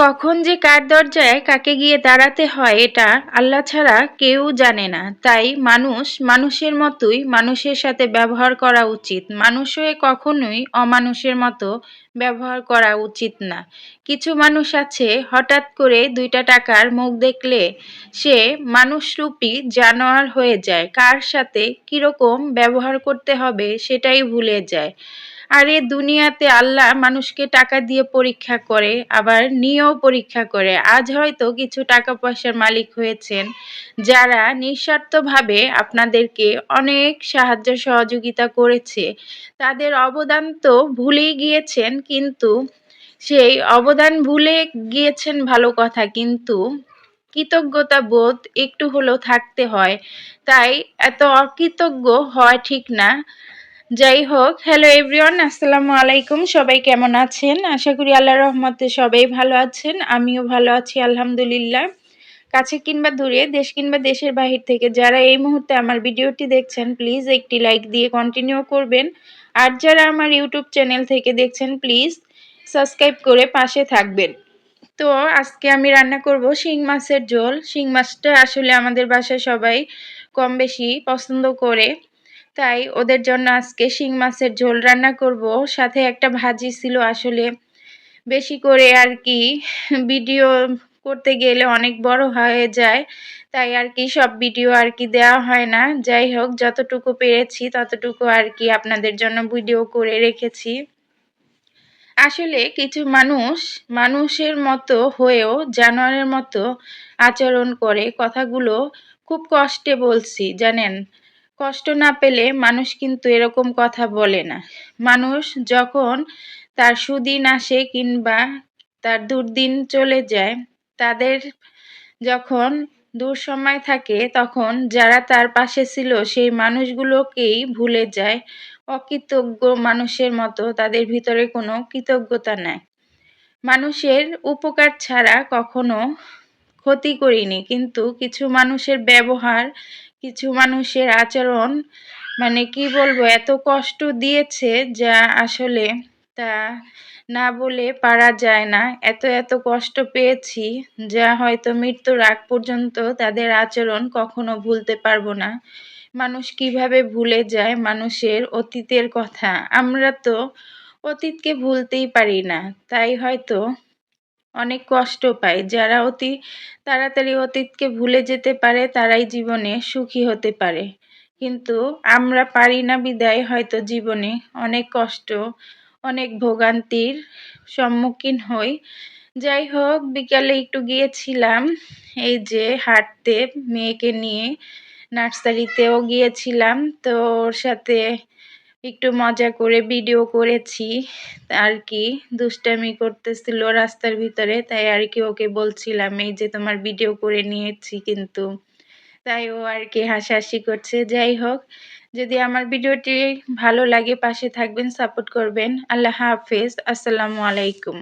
কখন যে কার দরজায় কাকে গিয়ে দাঁড়াতে হয় এটা আল্লাহ ছাড়া কেউ জানে না। তাই মানুষ মানুষের মতোই মানুষের সাথে ব্যবহার করা উচিত। মানুষ হয়ে কখনোই অমানুষের মতো ব্যবহার করা উচিত না। কিছু মানুষ আছে, হঠাৎ করে দুইটা টাকার মুখ দেখলে সে মানুষরূপী জানোয়ার হয়ে যায়। কার সাথে কীরকম ব্যবহার করতে হবে সেটাই ভুলে যায়। আর এ দুনিয়াতে আল্লাহ মানুষকে টাকা দিয়ে পরীক্ষা করে, আবার নিয়েও পরীক্ষা করে। আজ হয়তো কিছু টাকা পয়সার মালিক হয়েছেন যারা নিঃস্বার্থভাবে আপনাদেরকে অনেক সাহায্য সহযোগিতা করেছে। তাদের অবদান তো ভুলেই গিয়েছেন, কিন্তু সেই অবদান ভুলে গিয়েছেন ভালো কথা, কিন্তু কৃতজ্ঞতা বোধ একটু হলেও থাকতে হয়। তাই এত অকৃতজ্ঞ হওয়া ঠিক না। যাই হোক হ্যালো এভরিওয়ান আসসালামু আলাইকুম, সবাই কেমন আছেন? আশা করি আল্লাহ রহমতে সবাই ভালো আছেন, আমিও ভালো আছি, আলহামদুলিল্লাহ। কাছে কিংবা দূরে, দেশ কিংবা দেশের বাহির থেকে যারা এই মুহূর্তে আমার ভিডিওটি দেখছেন প্লিজ একটি লাইক দিয়ে কন্টিনিউ করবেন। আর যারা আমার ইউটিউব চ্যানেল থেকে দেখছেন প্লিজ সাবস্ক্রাইব করে পাশে থাকবেন। তো আজকে আমি রান্না করব শিং মাছের ঝোল। শিং মাছটা আসলে আমাদের বাসায় সবাই কম বেশি পছন্দ করে। তাই ওদের জন্য আজকে শিং মাছের ঝোল রান্না করব। সাথে একটা ভাজি ছিল আসলে। বেশি করে আর কি ভিডিও করতে গেলে অনেক বড় হয়ে যায়। তাই আর কি সব ভিডিও আর কি দেওয়া হয় না। যাই হোক, যতটুকু পেরেছি ততটুকু আর কি আপনাদের জন্য ভিডিও করে রেখেছি। আসলে কিছু মানুষ মানুষের মতো হয়েও জানোয়ারের মতো আচরণ করে। কথাগুলো খুব কষ্টে বলছি, জানেন? কষ্ট না পেলে মানুষ কিন্তু এরকম কথা বলে না। মানুষ যখন তার সুদিন আসে কিংবা তার দুর্দিন চলে যায়, তাদের যখন দুঃসময় থাকে, তখন যারা তার পাশে ছিল, সেই মানুষগুলোকেই ভুলে যায়। অকৃতজ্ঞ মানুষের মতো তাদের ভিতরে কোনো কৃতজ্ঞতা নাই। মানুষের উপকার ছাড়া কখনো ক্ষতি করিনি, কিন্তু কিছু মানুষের ব্যবহার কিছু মানুষের আচরণ মানে কি বলব, এত কষ্ট দিয়েছে যা আসলে তা না বলে পারা যায় না। এত এত কষ্ট পেয়েছি যা হয়তো মৃত্যুর আগ পর্যন্ত তাদের আচরণ কখনো ভুলতে পারব না। মানুষ কীভাবে ভুলে যায় মানুষের অতীতের কথা? আমরা তো অতীতকে ভুলতেই পারি না। তাই হয়তো অনেক কষ্ট পাই যারা অতি তাড়াতাড়ি অতীতকে ভুলে যেতে পারে, তারাই জীবনে সুখী হতে পারে। কিন্তু আমরা পারি না বিদায়, হয়তো জীবনে অনেক কষ্ট, অনেক ভোগান্তির সম্মুখীন হই। যাই হোক, বিকালে একটু গিয়েছিলাম, এই যে হাঁটতে, মেয়েকে নিয়ে নার্সারিতেও গিয়েছিলাম। তো ওর সাথে একটু মজা করে ভিডিও করেছি আর কি, দুষ্টামি করতেছিল রাস্তার ভিতরে, তাই আর কি ওকে বলছিলাম, এই যে তোমার ভিডিও করে নিয়েছি কিন্তু। তাই ও আর কি হাসাহাসি করছে। যাই হোক, যদি আমার ভিডিওটি ভালো লাগে, পাশে থাকবেন সাপোর্ট করবেন। আল্লাহ হাফেজ। আসসালামু আলাইকুম।